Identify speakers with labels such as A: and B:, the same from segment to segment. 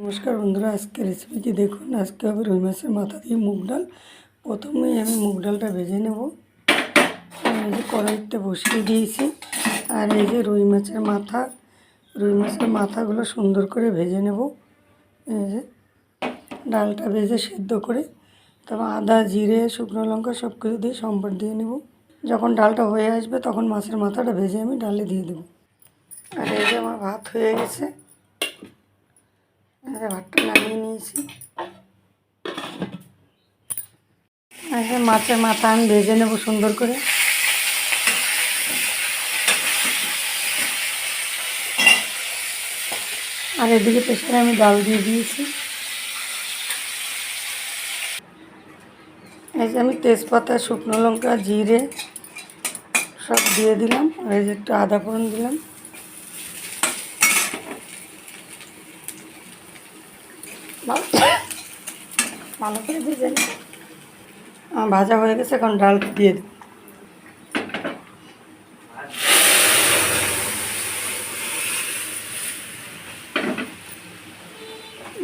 A: নমস্কার বন্ধুরা আজকে রেসিপিটি দেখুন। আজকে হবে রুই মাছের মাথা দিয়ে মুগ ডাল। প্রথমেই আমি মুগ ডালটা ভেজে নেব। এই যে কড়াইতে বসিয়ে দিয়েছি। আর এই যে রুই মাছের মাথা, রুই মাছের মাথাগুলো সুন্দর করে ভেজে নেব। এই যে ডালটা ভেজে সেদ্ধ করে, তারপর আদা, জিরে, শুকনো লঙ্কা সব কিছু দিয়ে সম্পদ দিয়ে নেব। যখন ডালটা হয়ে আসবে, তখন মাছের মাথাটা ভেজে আমি ডালে দিয়ে দেবো। আর এই যে আমার ভাত হয়ে গেছে। যে ভাতটা নামিয়ে নিয়েছি। যে মাছের মাথা আমি ভেজে নেব সুন্দর করে। আর এদিকে প্রেশারে আমি ডাল দিয়ে দিয়েছি। এই যে আমি তেজপাতা, শুকনো লঙ্কা, জিরে সব দিয়ে দিলাম। আর এই যে একটু আদা ফোড়ন দিলাম। ভালো করে ভেজে ভাজা হয়ে গেছে, এখন ডাল দিয়ে দিই।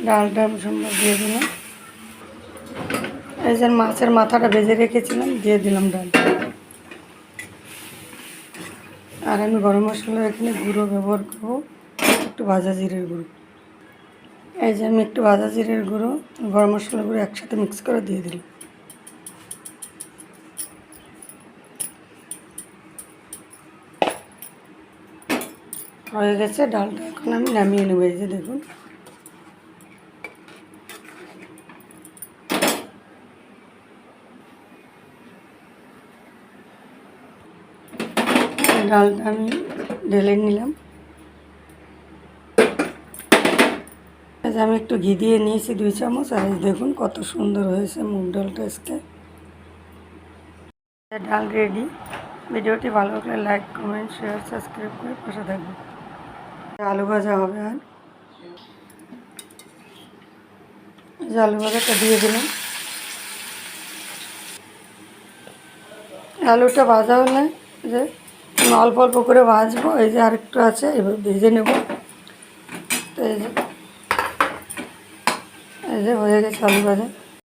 A: ডালটা সুন্দর দিয়ে দিলাম। এই যে মাছের মাথাটা ভেজে রেখেছিলাম, দিয়ে দিলাম ডাল। আর আমি গরম মশলা এখানে গুঁড়ো ব্যবহার করব, একটু ভাজা জিরের গুঁড়ো। এই যে আমি একটু ভাজা জিরের গুঁড়ো, গরম মশলা গুঁড়ো একসাথে মিক্স করে দিয়ে দিলাম। হয়ে গেছে, ডালটা এখন আমি নামিয়ে নেব, এই যে দেখুন। ডালটা আমি ঢেলে নিলাম। এই যে আমি একটু ঘি দিয়ে নিয়েছি দুই চামচ, আর দেখুন কত সুন্দর হয়েছে মুগ ডালটা আজকে। ডাল রেডি। ভিডিওটি ভালো লাগলে লাইক, কমেন্ট, শেয়ার, সাবস্ক্রাইব করে পাশে থাকবে আলু ভাজা হবে আর। যে আলু ভাজাটা দিয়ে দিলাম। আলুটা ভাজা হলে যে অল্প অল্প করে ভাজবো, এই যে আরেকটু আছে, এবার ভেজে নেব। তো এই যে এই যে হয়ে গেছে আলু ভাজা।